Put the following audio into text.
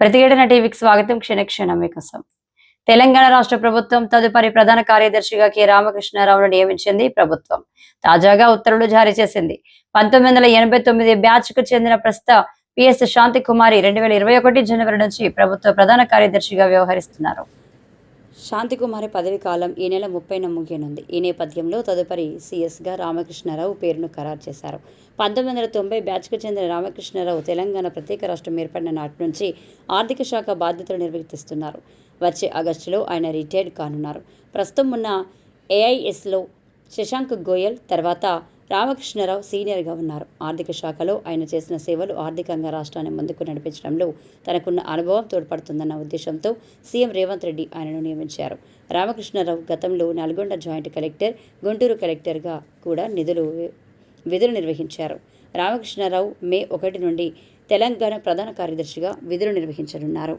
ప్రతిఘటన టీవీకి స్వాగతం క్షణక్షణం వికసం. తెలంగాణ రాష్ట్ర ప్రభుత్వం తదుపరి ప్రధాన కార్యదర్శిగా కె. రామకృష్ణారావును నియమించింది ప్రభుత్వం. తాజాగా ఉత్తర్వులు జారీ చేసింది. పంతొమ్మిది వందల ఎనభై తొమ్మిది బ్యాచ్కు చెందిన ప్రస్తుత పిఎస్ శాంతి కుమారి రెండు వేల ఇరవై ఒకటి జనవరి నుంచి ప్రభుత్వ ప్రధాన కార్యదర్శిగా వ్యవహరిస్తున్నారు. శాంతికుమారి పదవి కాలం ఈ నెల ముప్పైన ముగియనుంది. ఈ నేపథ్యంలో తదుపరి సీఎస్గా రామకృష్ణారావు పేరును ఖరారు చేశారు. పంతొమ్మిది వందల తొంభై బ్యాచ్కు చెందిన రామకృష్ణారావు తెలంగాణ ప్రత్యేక రాష్ట్రం ఏర్పడిన నాటి నుంచి ఆర్థిక శాఖ బాధ్యతలు నిర్వర్తిస్తున్నారు. వచ్చే ఆగస్టులో ఆయన రిటైర్డ్ కానున్నారు. ప్రస్తుతం ఉన్న ఏఐఎస్లో శశాంక్ గోయల్ తర్వాత రామకృష్ణారావు సీనియర్గా ఉన్నారు ఆర్థిక శాఖలో ఆయన చేసిన సేవలు ఆర్థికంగా రాష్ట్రాన్ని ముందుకు నడిపించడంలో తనకున్న అనుభవం తోడ్పడుతుందన్న ఉద్దేశంతో సీఎం రేవంత్ రెడ్డి ఆయనను నియమించారు. రామకృష్ణారావు గతంలో నల్గొండ జాయింట్ కలెక్టర్ గుంటూరు కలెక్టర్గా కూడా నిధులు విధులు నిర్వహించారు. రామకృష్ణారావు మే ఒకటి నుండి తెలంగాణ ప్రధాన కార్యదర్శిగా విధులు నిర్వహించనున్నారు.